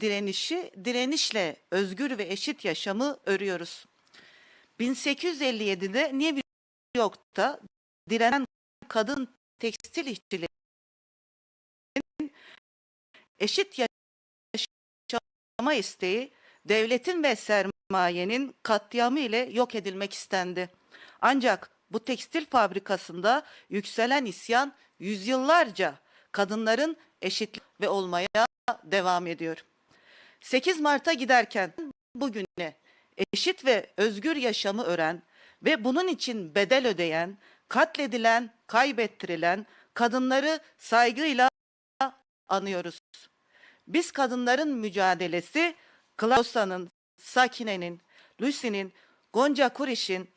direnişi, direnişle özgür ve eşit yaşamı örüyoruz. 1857'de New York'ta direnen kadın tekstil işçilerin eşit yaşama isteği devletin ve sermayenin katliamı ile yok edilmek istendi. Ancak bu tekstil fabrikasında yükselen isyan yüzyıllarca kadınların eşit ve olmaya devam ediyor. 8 Mart'a giderken bugüne eşit ve özgür yaşamı ören ve bunun için bedel ödeyen, katledilen, kaybettirilen kadınları saygıyla anıyoruz. Biz kadınların mücadelesi Klausa'nın, Sakine'nin, Lucy'nin, Gonca Kuriş'in,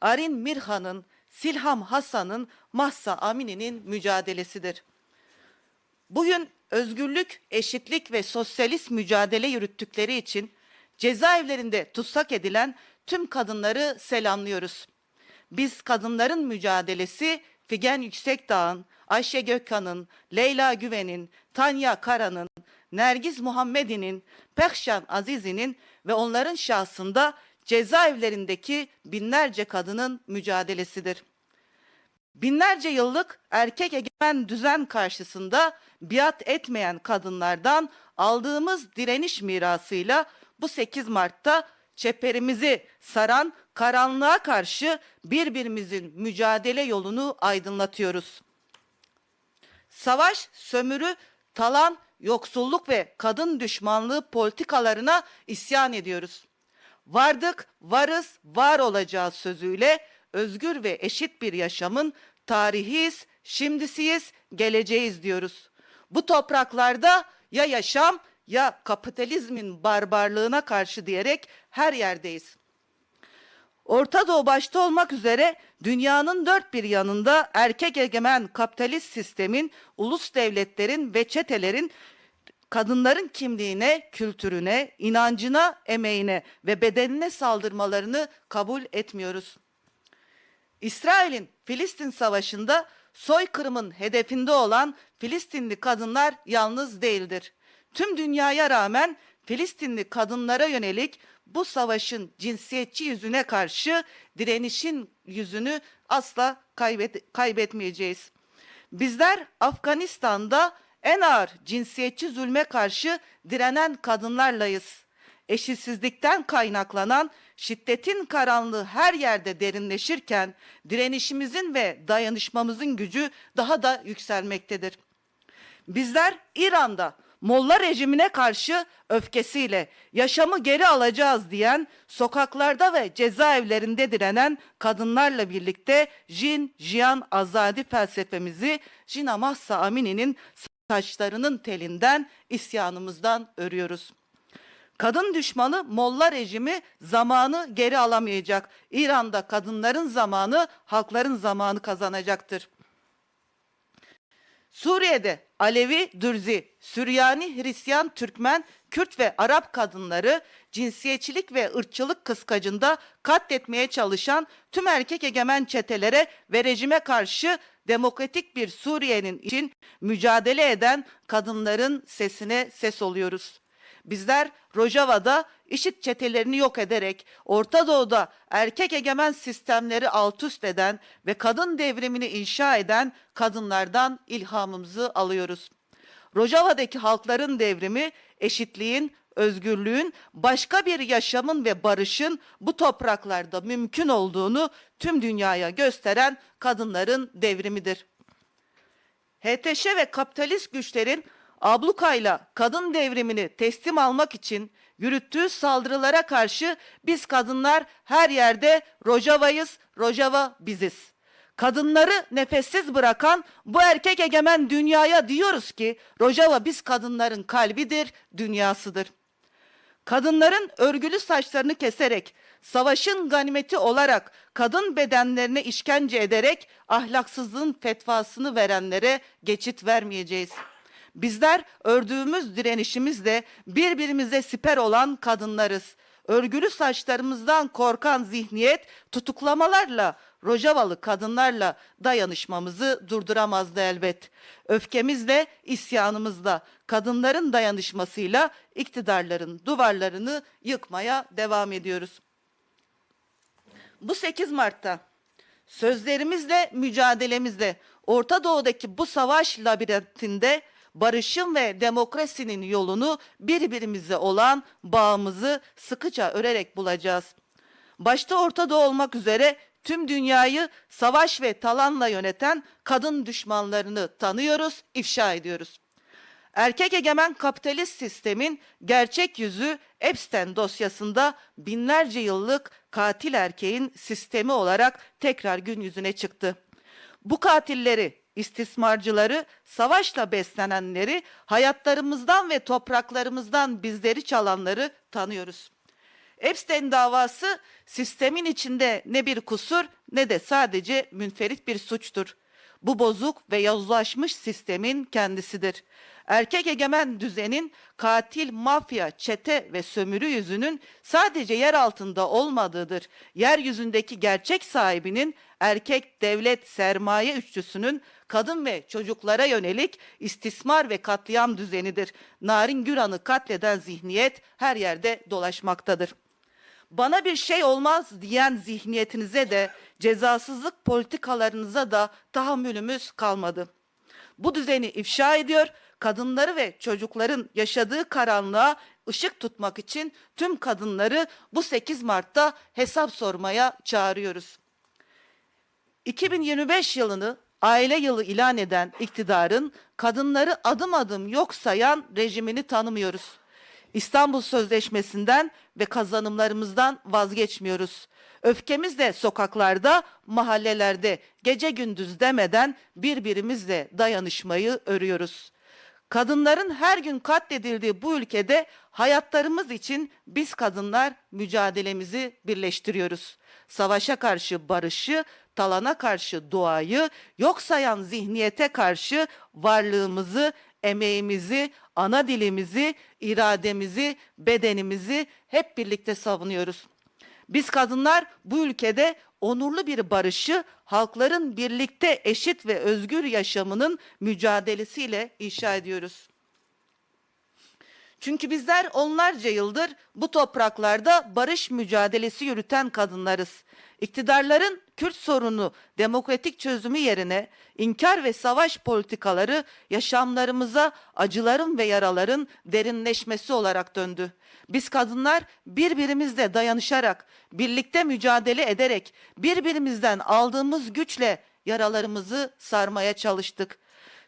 Arin Mirhan'ın, Silham Hasan'ın, Mahsa Amini'nin mücadelesidir. Bugün özgürlük, eşitlik ve sosyalist mücadele yürüttükleri için cezaevlerinde tutsak edilen tüm kadınları selamlıyoruz. Biz kadınların mücadelesi Figen Yüksekdağ'ın, Ayşe Gökhan'ın, Leyla Güven'in, Tanya Kara'nın, Nergiz Muhammedi'nin, Pekşan Azizi'nin ve onların şahsında cezaevlerindeki binlerce kadının mücadelesidir. Binlerce yıllık erkek egemen düzen karşısında biat etmeyen kadınlardan aldığımız direniş mirasıyla bu 8 Mart'ta çeperimizi saran karanlığa karşı birbirimizin mücadele yolunu aydınlatıyoruz. Savaş, sömürü, talan, yoksulluk ve kadın düşmanlığı politikalarına isyan ediyoruz. Vardık, varız, var olacağız sözüyle özgür ve eşit bir yaşamın tarihiyiz, şimdisiyiz, geleceğiz diyoruz. Bu topraklarda ya yaşam ya kapitalizmin barbarlığına karşı diyerek her yerdeyiz. Orta Doğu başta olmak üzere dünyanın dört bir yanında erkek egemen kapitalist sistemin, ulus devletlerin ve çetelerin kadınların kimliğine, kültürüne, inancına, emeğine ve bedenine saldırmalarını kabul etmiyoruz. İsrail'in Filistin Savaşı'nda soykırımın hedefinde olan Filistinli kadınlar yalnız değildir. Tüm dünyaya rağmen Filistinli kadınlara yönelik bu savaşın cinsiyetçi yüzüne karşı direnişin yüzünü asla kaybet kaybetmeyeceğiz. Bizler Afganistan'da en ağır cinsiyetçi zulme karşı direnen kadınlarlayız. Eşitsizlikten kaynaklanan şiddetin karanlığı her yerde derinleşirken direnişimizin ve dayanışmamızın gücü daha da yükselmektedir. Bizler İran'da Molla rejimine karşı öfkesiyle yaşamı geri alacağız diyen, sokaklarda ve cezaevlerinde direnen kadınlarla birlikte Jin Jiyan Azadi felsefemizi Jina Mahsa Amini'nin saçlarının telinden isyanımızdan örüyoruz. Kadın düşmanı Molla rejimi zamanı geri alamayacak. İran'da kadınların zamanı halkların zamanı kazanacaktır. Suriye'de Alevi, Dürzi, Süryani, Hristiyan, Türkmen, Kürt ve Arap kadınları cinsiyetçilik ve ırkçılık kıskacında katletmeye çalışan tüm erkek egemen çetelere ve rejime karşı demokratik bir Suriye'nin için mücadele eden kadınların sesine ses oluyoruz. Bizler Rojava'da işit çetelerini yok ederek Orta Doğu'da erkek egemen sistemleri alt üst eden ve kadın devrimini inşa eden kadınlardan ilhamımızı alıyoruz. Rojava'daki halkların devrimi eşitliğin, özgürlüğün, başka bir yaşamın ve barışın bu topraklarda mümkün olduğunu tüm dünyaya gösteren kadınların devrimidir. HTŞ ve kapitalist güçlerin ablukayla kadın devrimini teslim almak için yürüttüğü saldırılara karşı biz kadınlar her yerde Rojava'yız, Rojava biziz. Kadınları nefessiz bırakan bu erkek egemen dünyaya diyoruz ki Rojava biz kadınların kalbidir, dünyasıdır. Kadınların örgülü saçlarını keserek, savaşın ganimeti olarak kadın bedenlerine işkence ederek ahlaksızlığın fetvasını verenlere geçit vermeyeceğiz. Bizler ördüğümüz direnişimizle birbirimize siper olan kadınlarız. Örgülü saçlarımızdan korkan zihniyet tutuklamalarla Rojavalı kadınlarla dayanışmamızı durduramazdı elbet. Öfkemizle, isyanımızla, kadınların dayanışmasıyla iktidarların duvarlarını yıkmaya devam ediyoruz. Bu 8 Mart'ta sözlerimizle, mücadelemizle Orta Doğu'daki bu savaş labirentinde barışın ve demokrasinin yolunu birbirimize olan bağımızı sıkıca örerek bulacağız. Başta Orta Doğu olmak üzere tüm dünyayı savaş ve talanla yöneten kadın düşmanlarını tanıyoruz, ifşa ediyoruz. Erkek egemen kapitalist sistemin gerçek yüzü Epstein dosyasında binlerce yıllık katil erkeğin sistemi olarak tekrar gün yüzüne çıktı. Bu katilleri, istismarcıları, savaşla beslenenleri, hayatlarımızdan ve topraklarımızdan bizleri çalanları tanıyoruz. Epstein davası sistemin içinde ne bir kusur ne de sadece münferit bir suçtur. Bu bozuk ve yozlaşmış sistemin kendisidir. Erkek egemen düzenin katil, mafya, çete ve sömürü yüzünün sadece yer altında olmadığıdır. Yeryüzündeki gerçek sahibinin erkek, devlet, sermaye üçlüsünün kadın ve çocuklara yönelik istismar ve katliam düzenidir. Narin Güran'ı katleden zihniyet her yerde dolaşmaktadır bana bir şey olmaz diyen zihniyetinize de cezasızlık politikalarınıza da tahammülümüz kalmadı. Bu düzeni ifşa ediyor, kadınları ve çocukların yaşadığı karanlığa ışık tutmak için tüm kadınları bu 8 Mart'ta hesap sormaya çağırıyoruz. 2025 yılını aile yılı ilan eden iktidarın kadınları adım adım yok sayan rejimini tanımıyoruz. İstanbul Sözleşmesi'nden ve kazanımlarımızdan vazgeçmiyoruz. Öfkemizle sokaklarda, mahallelerde, gece gündüz demeden birbirimizle dayanışmayı örüyoruz. Kadınların her gün katledildiği bu ülkede hayatlarımız için biz kadınlar mücadelemizi birleştiriyoruz. Savaşa karşı barışı, talana karşı doğayı, yok sayan zihniyete karşı varlığımızı, emeğimizi, ana dilimizi, irademizi, bedenimizi hep birlikte savunuyoruz. Biz kadınlar bu ülkede onurlu bir barışı halkların birlikte eşit ve özgür yaşamının mücadelesiyle inşa ediyoruz. Çünkü bizler onlarca yıldır bu topraklarda barış mücadelesi yürüten kadınlarız. İktidarların Kürt sorunu demokratik çözümü yerine inkar ve savaş politikaları yaşamlarımıza acıların ve yaraların derinleşmesi olarak döndü. Biz kadınlar birbirimizle dayanışarak, birlikte mücadele ederek, birbirimizden aldığımız güçle yaralarımızı sarmaya çalıştık.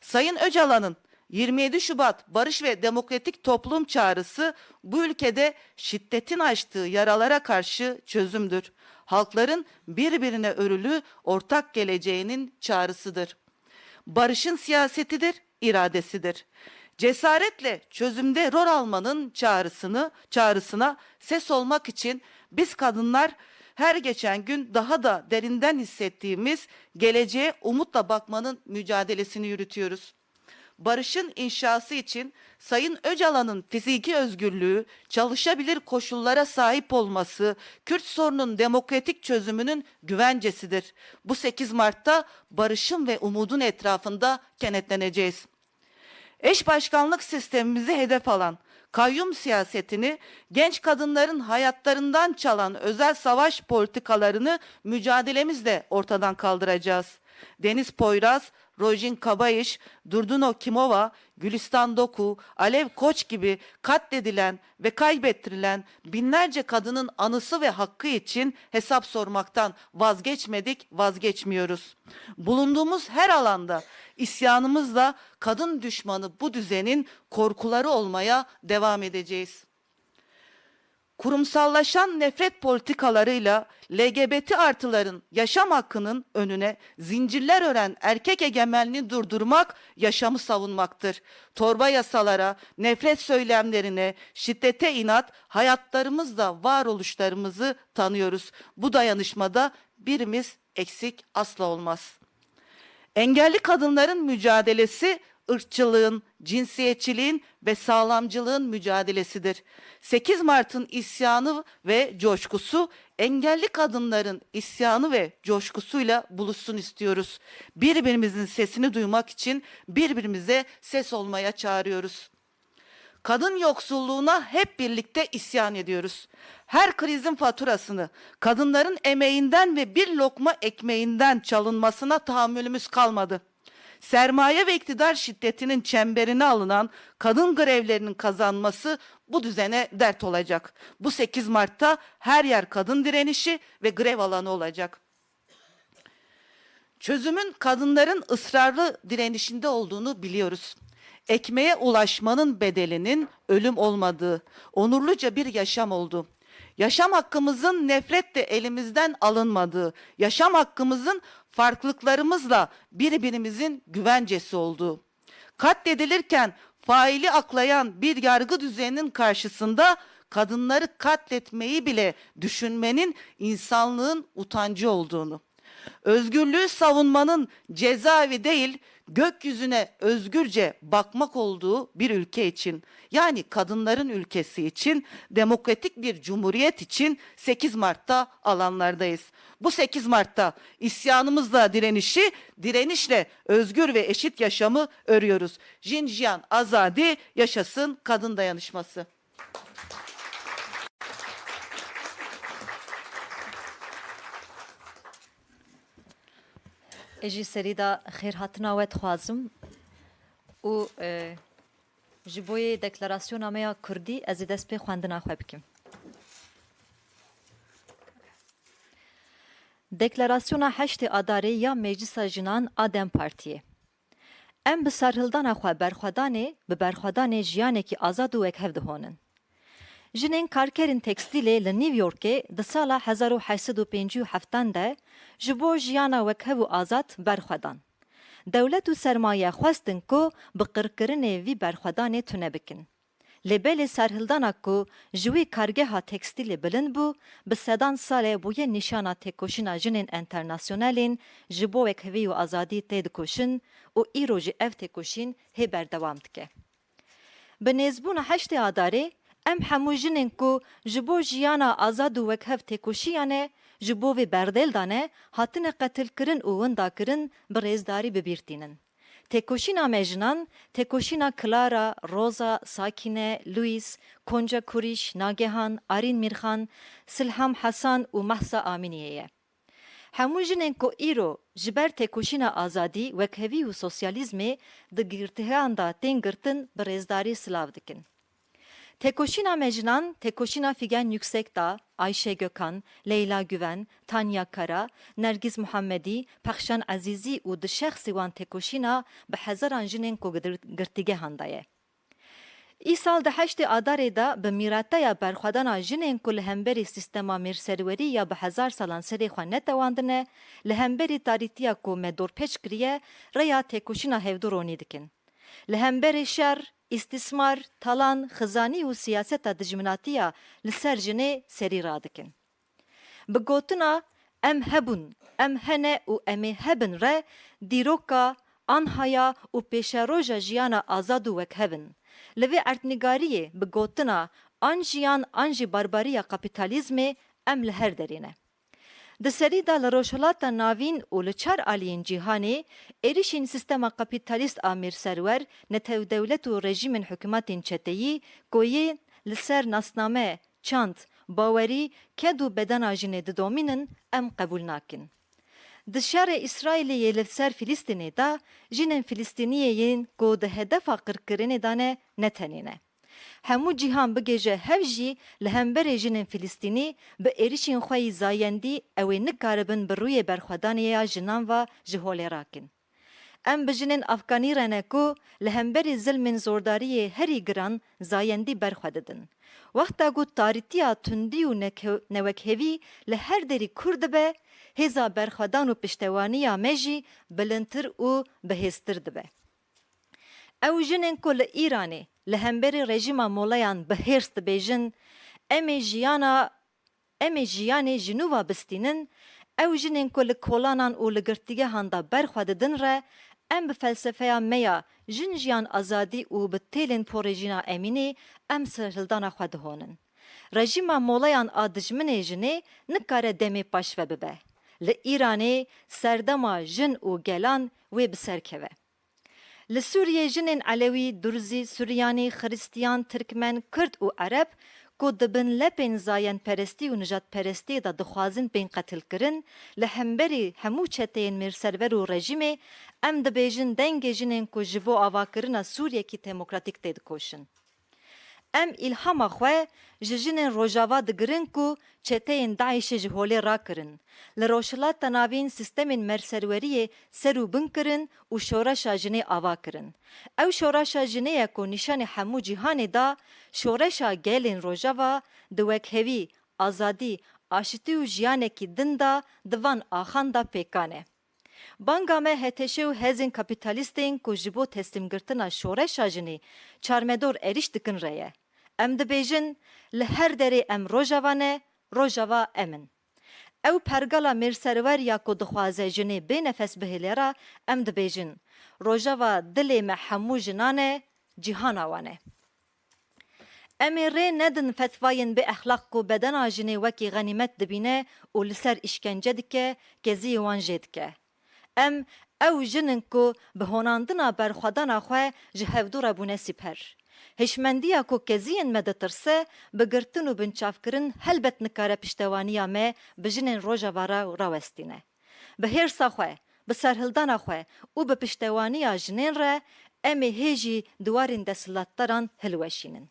Sayın Öcalan'ın 27 Şubat Barış ve Demokratik Toplum çağrısı bu ülkede şiddetin açtığı yaralara karşı çözümdür. Halkların birbirine örülü ortak geleceğinin çağrısıdır. Barışın siyasetidir, iradesidir. Cesaretle çözümde rol almanın çağrısını, çağrısına ses olmak için biz kadınlar her geçen gün daha da derinden hissettiğimiz geleceğe umutla bakmanın mücadelesini yürütüyoruz barışın inşası için Sayın Öcalan'ın fiziki özgürlüğü, çalışabilir koşullara sahip olması, Kürt sorunun demokratik çözümünün güvencesidir. Bu 8 Mart'ta barışın ve umudun etrafında kenetleneceğiz. Eş başkanlık sistemimizi hedef alan kayyum siyasetini, genç kadınların hayatlarından çalan özel savaş politikalarını mücadelemizle ortadan kaldıracağız. Deniz Poyraz, Rojin Kabayış, Durduno Kimova, Gülistan Doku, Alev Koç gibi katledilen ve kaybettirilen binlerce kadının anısı ve hakkı için hesap sormaktan vazgeçmedik, vazgeçmiyoruz. Bulunduğumuz her alanda isyanımızla kadın düşmanı bu düzenin korkuları olmaya devam edeceğiz kurumsallaşan nefret politikalarıyla LGBT artıların yaşam hakkının önüne zincirler ören erkek egemenliğini durdurmak yaşamı savunmaktır. Torba yasalara, nefret söylemlerine, şiddete inat hayatlarımızda varoluşlarımızı tanıyoruz. Bu dayanışmada birimiz eksik asla olmaz. Engelli kadınların mücadelesi ırkçılığın, cinsiyetçiliğin ve sağlamcılığın mücadelesidir. 8 Mart'ın isyanı ve coşkusu engelli kadınların isyanı ve coşkusuyla buluşsun istiyoruz. Birbirimizin sesini duymak için birbirimize ses olmaya çağırıyoruz. Kadın yoksulluğuna hep birlikte isyan ediyoruz. Her krizin faturasını kadınların emeğinden ve bir lokma ekmeğinden çalınmasına tahammülümüz kalmadı. Sermaye ve iktidar şiddetinin çemberine alınan kadın grevlerinin kazanması bu düzene dert olacak. Bu 8 Mart'ta her yer kadın direnişi ve grev alanı olacak. Çözümün kadınların ısrarlı direnişinde olduğunu biliyoruz. Ekmeğe ulaşmanın bedelinin ölüm olmadığı, onurluca bir yaşam olduğu, yaşam hakkımızın nefretle elimizden alınmadığı, yaşam hakkımızın farklılıklarımızla birbirimizin güvencesi olduğu, katledilirken faili aklayan bir yargı düzeninin karşısında kadınları katletmeyi bile düşünmenin insanlığın utancı olduğunu, özgürlüğü savunmanın cezaevi değil, gökyüzüne özgürce bakmak olduğu bir ülke için, yani kadınların ülkesi için, demokratik bir cumhuriyet için 8 Mart'ta alanlardayız. Bu 8 Mart'ta isyanımızla direnişi, direnişle özgür ve eşit yaşamı örüyoruz. Jinjiyan Azadi yaşasın kadın dayanışması. جی سری دا خیر هاتنا وت خوازم او ji bo deklarasyon meya Kurdî ez ê dest pê xwendina xwe bikim. Deklarasyona heştê adarê ya Meclisa Jinan a Dem Partiyê. Em bi serhildana xwe berxwedanê bi berxwedanê jiyanekî azad û wekhev dihonin. Jinên karkerên tekstîlê li New Yorkê di sala 1957 de ji bo jiyana wekhev û azad berxwedan. Dewlet û sermaye xwestin ku bi qirkirinê vî berxwedanê tune bikin. Lêbelê serhildana ku ji wî kargeha tekstîlê bilind bû, bi sedan salê bûye nîşana têkoşina jinên internasyonelên ji bo wekhevî û azadî tê dikoşin û îro ji ev têkoşîn hê berdewam dike. Bi em hemû jinên ku ji bo jiyana azad û wekhev têkoşiyanê e, ji bo vê berdêldanê e, hatine qetilkirin û windakirin bi rêzdarî bibîrtînin. Tekoşina mejnan, tekoşina Clara, Rosa, Sakine, Luis, Konca Kuriş, Nagehan, Arin Mirhan, Silham Hasan û Mahsa Aminiye'ye. Hemû jinên ku îro ji ber tekoşîna azadî, wekhevî û sosyalîzmê di girtihan da girtin bi rêzdarî. Tekoşina Mecnan, Tekoşina Figen Yüksekdağ, Ayşe Gökhan, Leyla Güven, Tanya Kara, Nergiz Muhammedi, Pakşan Azizi u di şex Tekoşina bi hezaran jinên ku girtîgehan da ye. Îsal di heştê adarê da bi mîrataya berxwedana jinên ku li hemberî sîstema mêrserwerî ya bi hezar salan serê xwe netewandine, li hemberî tarîtiya ku me dorpêç kiriye, reya têkoşîna hevdûronî dikin. Li hemberî şer, istismar, talan, xizanî û siyaseta dijminatiya li ser jinê serî radikin. Bi gotina em hebûn, em hene û em ê hebin re dîroka, anhaya û pêşeroja jiyana azad û wekhevin. Li vê ertnigariyê bi gotina an jiyan an jî barbariya kapîtalîzmê em li her derîne. Di serê da li roşolata navîn û li çar aliyên cîhanê êrişên sistema kapitalîst a mêrserwer netewdewlet û rejîmên hikûmetên çeteyî goyê li ser nasname çand bawerî ked û bedena jinê didomînin em qebûl nakin. Di şerê İsraîlê li ser Filistînê da jinên Filistîniyeyên go di hedefa qirkirinê dane. ناکن. د شهر اسرائیل یې سر فلسطینی دا جنن فلسطینیه ین کو د هدف قرکرینه دانه نتنینه. همو جیهان بگیجه هف جی لهمبر جنین فلسطینی به ایریشین خوی زایندی اوی نکاربن بر روی برخودانی یا جنان و جهولی راکن. ام بجنین افغانی رنکو لهمبر ظلمین زورداری هری گران زایندی برخوددن. وقتا گو تاریتیا تندی و نوکهوی لهر دری کرد به هزا برخودان و پشتوانی مجی بلنتر و li hemberê rejima molayan bi hêrs dibêjin em ê jiyana em ê jiyanê ji bistînin ew jinên ku li kolanan û li girtigehan da berxwe didin re em bi felsefeya me ya jin jiyan azadî û bi têlên porêjîna Emînê em sirhildana xwe dihonin. Rejima molayan a dijminê jinê nikare demê paşve bibe. Li Îranê serdema jin û gelan wê bi ser keve. Li Sûriyê jinên Elewî, Durzî, Suryanî, Xristiyan, Tirkmen, Kurd û Ereb ku dibin lepên zayen perestî û nijadperestiyê de dixwazin bên qetilkirin, li hemberî hemû çeteyên mêrserver û rejîmê em dibêjin dengê jinên ku ji bo avakirina Sûriyekî demokratîk tê dikoşin. Em îlhama xwe ji jinên rojava digirin ku çeteyên Daişê ji holê rakirin. Li roşilata navîn sistemên merserweriyê ser û bin kirin û şoreşa jinê ava kirin. Ew şoreşa jinê ye ku nîşanê hemû cîhanê da, şoreşa gelên rojava di wekhevî, azadî, aşitî û jiyanekî din da divan axan da pêkan e. Banga me heteşe û hezên kapitalîstên ku ji bo teslîmgirtina şoreşa jinê çarmedor êriş dikin re. Em dibêjin li her derê em rojava ne, rojava em in. Ew pergala mêrserweriya ku dixwaze jinê bê nefes bihêlêra em dibêjin. Rojava dilê me hemû jinan e, cîhana wan e. Em ê rê nedin fetvayên bê exlaq ku bedena jinê wekî xenîmet dibîne û li ser îşkence dike, keziyê wan jê dike. Em ew jinin ku bi honandina berxwedana xwe ji hevdûra bûne sîper. Keziyên me ditirse, bi girtin û binçavkirin helbet nikare piştewaniya me bi jinên rojava ra rawestîne. Bi hêrsa xwe, bi serhildana xwe û bi piştewaniya jinên re em ê hêjî diwarên desthilatdaran hilweşînin.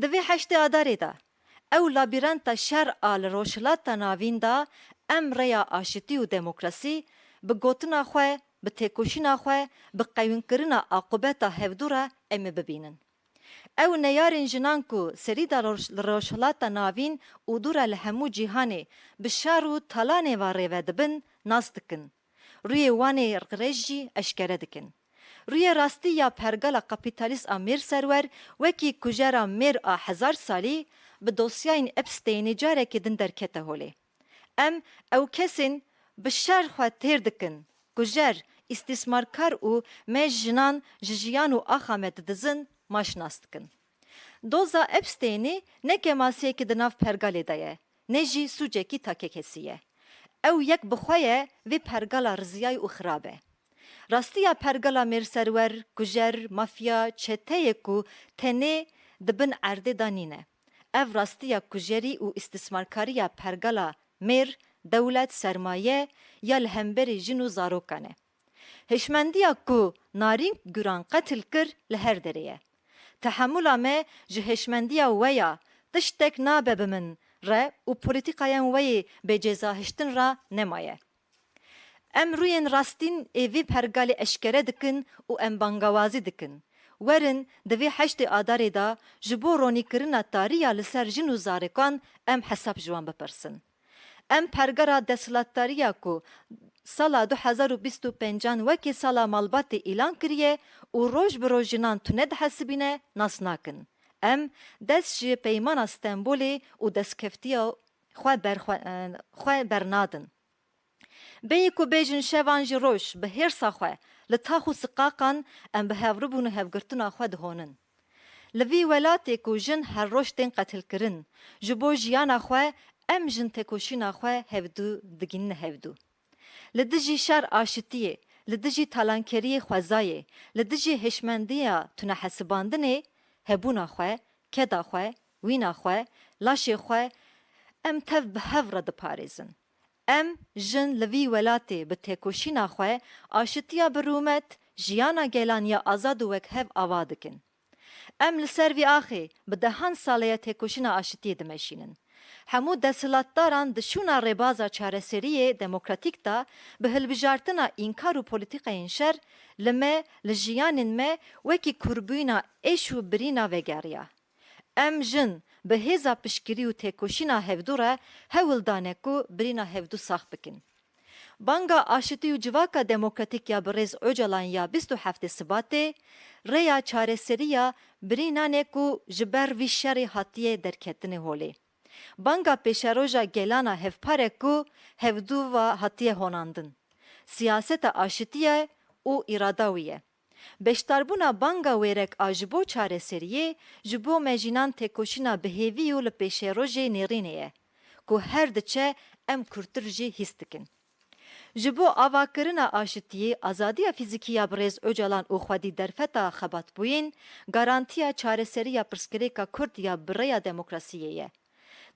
Di vê heştê adarê de, ew labîrenta şer a li roşilata navîn da em reya aşitî û demokrasî bi gotina xwe, bi têkoşîna xwe, bi qewînkirina aqibeta hevdûra em ê bibînin. Ew neyarên jinan ku serî da li roşilata navîn û dûra li hemû cîhanê bi şer û talanê ve rêve dibin, nas dikin. Rûyê wanê rêj jî eşkere dikin. Rûyê rastî ya pergala kapitalîst a mêrserwer wekî kujera mêr a hezar salî bi dosyayên Epsteinê carekê din derkete holê. Em ew kesên bi şer xwe têr dikin. Kujer, îstîsmarkar û me jinan ji jiyan û axa me didizin maşnas dikin. Doza Epsteinê ne kemasiyekî di nav pergalê de ye, ne jî sûcekî takekesî ye. Ew yek bi xwe ye vê pergala riziyayî û xirab e. Rastiya pergala mêrserwer, kujer, mafya, çeteyê ku tenê dibin erdê danîne. Ev rastiya kujerî û îstîsmarkariya pergala mêr, dewlet, sermaye ya li hemberî jin û zarokan e. Hêşmendiya ku narîn guran qetil kir li her derê ye. Tehemûla me ji hêşmendiya we ya tiştek nabe bi min re û polîtîkayên we yê bêcezahiştin ra nemaye. Em rûyên rastîn êvî pergalê eşkere dikin û em bangawazî dikin. Werin di vê heştê adarê da ji bo ronîkirina tariya li ser jin û zarekan em hesab ji wan bipirsin. Em pergara desthilatdariya ku sala 2025 wekî sala malbatê îlan kiriye û roj bi roj jinan tune dihesibîne nas nakin. Em dest ji peymana Stenbolê û destkeftiya xwe xwe bernadin. Beyê ku bêjin şevan ji roj bi hêrsa xwe li tax û siqaqan em bi hevribûn û hevgirtina xwe dihonin. Li vî welatê ku jin her roj tên qetilkirin, ji bo jiyana xwe em jin tekoşîna xwe hevdû digînin hevdû. Li dijî şer aşitiyê, لدجی تالانکری خوزای لدجی هشمندیا تونه حسباندنه هبونا خو کدا خو وینا خو لاشی خو ام تف به هفر د پاریزن ام جن لوی ولاتې به تکوشینا خو آشتیا برومت جیانا گیلانیا آزاد وک هف آوادکن ام لسر وی آخی به دهان سالیه تکوشینا آشتی دمشینن Hemû desthilatdaran di şûna rêbaza çareseriyê demokratîk da bi hilbijartina înkar û polîtîkayên şer li me li jiyanên me wekî kurbûyîna êş û birîna vegeriya. Em jin bi hêza piştgirî û têkoşîna hevdû re hewil dane ku birîna hevdû sax bikin. Banga aşitî û civaka demokratîk ya bi rêz Öcalan ya 27 Sibatê, rêya çareseriya birînanê ku ji ber vî şerê hatiye derketinê holê. Banga pêşeroja gelana hevparek ku hevdû ve hatiye honandin. Siyaseta aşitiye û îrada wî ye. Beşdarbûna banga wêrek a ji bo çareseriyê ji bo mejînan têkoşîna bihêvî û li pêşerojê nêrînê ku her diçe em kurtir jî hîs dikin. Ji bo azadiya fîzîkî ya Öcalan û xwedî derfeta xebatbûyîn garantiya çareseriya pirsgirêka Kurd ya birêya demokrasiyê ye.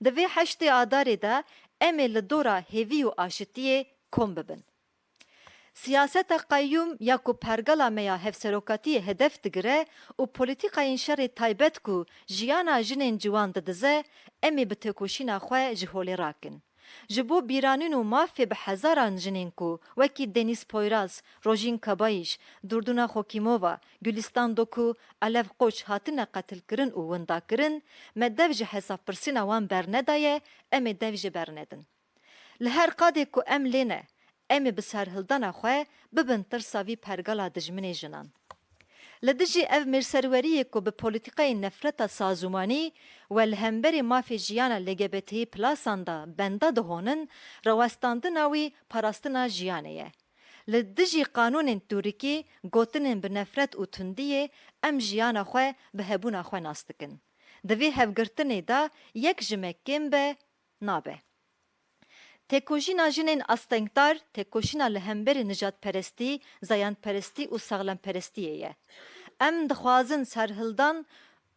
Di vê heştê adarê de em ê li dora hêvî û aşitiyê kom bibin. Siyaseta qayyum ya ku pergala me ya hevserokatiyê hedef digire û polîtîkayên şerê taybet ku jiyana jinên ciwan didize em ê bi rakin. Ji bo bîranîn û mafê bi hezaran jinên ku wekî Deniz Poyraz, Rojîn Kabayîş, Durduna Xokîmova, Gülistan Doku, Alev Qoç hatine qetilkirin û windakirin, me dev ji hesabpirsîna wan bernedaye, em ê dev jî bernedin. Li her qadê ku em lêne, em ê bi serhildana xwe bibin tirsa vî pergala dijminê jinan. لدجی اف مرسروریه کو به پولیتیکای نفرت سازمانی ول همبری مافی جیان لگبتی پلاساندا بنده دهونن رواستاندنا وی پاراستنا جیانه li dijî qanûnên Turîkî gotinên bi nefret û tundiyê em jiyana xwe bi hebûna xwe nas dikin. Divê hevgirtinê da yek ji me kêm be nabe. Têkoşîna jinên astengdar, têkoşîna li hemberê nijadperestî, zayanperestî û saxlemperestiyê ye. Em dixwazin serhildan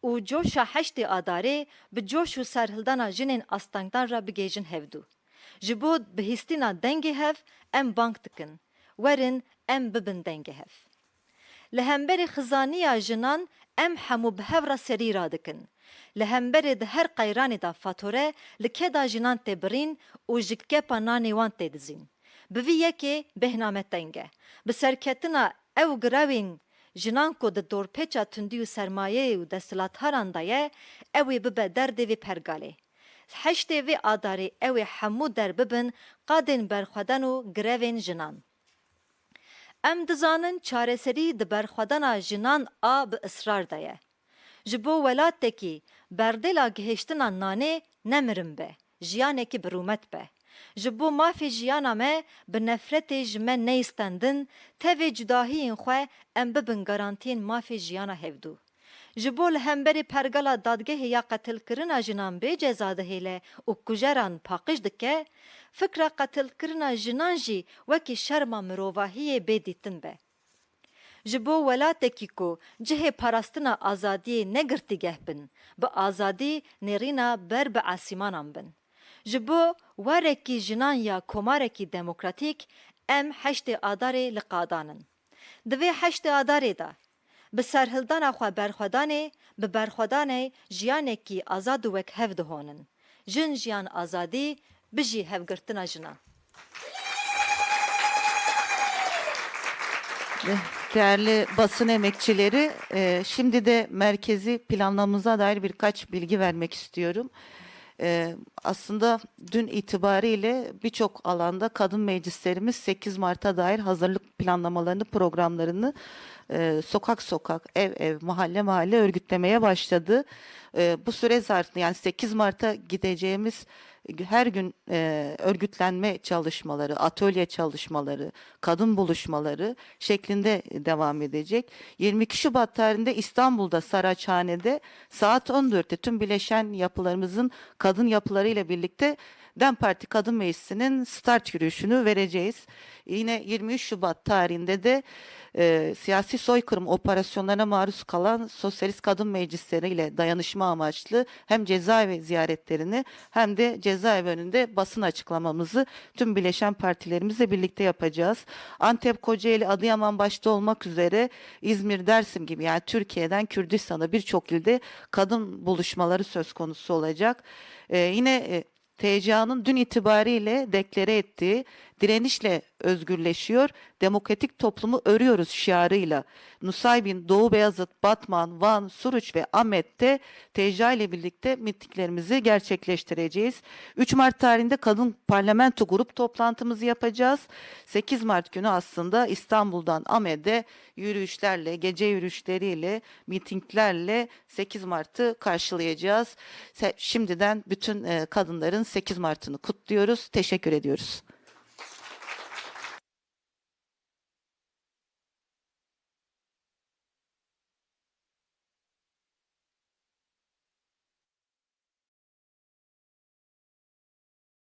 û coşa heştê adarê bi coş û serhildana jinên astengdar ra bigêjin hevdû. Ji bo bihîstina hev em bank dikin. Werin em bibin dengê hev. Li xizaniya jinan em hemû bi hev ra serî radikin. Li hemberê di her qayranê da fatore li keda jinan tê birîn û ji kepa nanê wan tê dizîn. Bi vî yekê behname teng e. Bi serketina ew girevên jinan ku di dorpêça tundî û sermayeyê û desthilatharan da ye ew ê bibe derdê vê pergalê. Heştê vê adarê ew ê hemû derbibin qadên berxwedan û girevên jinan. Em dizanin çareserî di berxwedana jinan a bi israr de ye. Ji bo welatekî berdêla gihêştina nanê nemirin be, jiyanekî birûmet be. Ji bo mafê jiyana me bi nefretê ji me neîstendin, tevê cudahiyên xwe em bibin garantiyên mafê jiyana hevdû. Ji bo li hemberê pergala dadgehê ya qetilkirina jinan bê ceza dihêle û kujeran paqij dike, fikra qetilkirina jinan jî wekî şerma mirovahiyê bê dîtin be. Ji bo welatekî ku cihê parastina azadiyê negirtîgeh bin, bi azadî nêrîna ber bi asîmanan bin. Ji bo werekî jinan ya komarekî demokratîk em heştê adarê li qadanin. Di vê heştê adarê de bi serhildana xwe berxwedanê bi berxwedanê jiyanekî azad û wek hev dihonin. Jin jiyan azadî bijî hevgirtina jinan. Değerli basın emekçileri, e, şimdi de merkezi planlamamıza dair birkaç bilgi vermek istiyorum. E, aslında dün itibariyle birçok alanda kadın meclislerimiz 8 Mart'a dair hazırlık planlamalarını, programlarını e, sokak sokak, ev ev, mahalle mahalle örgütlemeye başladı. E, bu süre zarfında yani 8 Mart'a gideceğimiz her gün e, örgütlenme çalışmaları, atölye çalışmaları, kadın buluşmaları şeklinde devam edecek. 22 Şubat tarihinde İstanbul'da Saraçhane'de saat 14'te tüm bileşen yapılarımızın kadın yapılarıyla birlikte DEM Parti Kadın Meclisi'nin start yürüyüşünü vereceğiz. Yine 23 Şubat tarihinde de e, siyasi soykırım operasyonlarına maruz kalan Sosyalist Kadın Meclisleri ile dayanışma amaçlı hem cezaevi ziyaretlerini hem de cezaevi önünde basın açıklamamızı tüm bileşen partilerimizle birlikte yapacağız. Antep, Kocaeli, Adıyaman başta olmak üzere İzmir, Dersim gibi yani Türkiye'den Kürdistan'a birçok ilde kadın buluşmaları söz konusu olacak. E, yine e, TCA'nın dün itibariyle deklare ettiği direnişle özgürleşiyor, demokratik toplumu örüyoruz şiarıyla. Nusaybin, Doğu Beyazıt, Batman, Van, Suruç ve Ahmet'te TCA ile birlikte mitinglerimizi gerçekleştireceğiz. 3 Mart tarihinde kadın parlamento grup toplantımızı yapacağız. 8 Mart günü aslında İstanbul'dan Ahmet'e yürüyüşlerle, gece yürüyüşleriyle, mitinglerle 8 Mart'ı karşılayacağız. Şimdiden bütün e, kadınların 8 Mart'ını kutluyoruz. Teşekkür ediyoruz.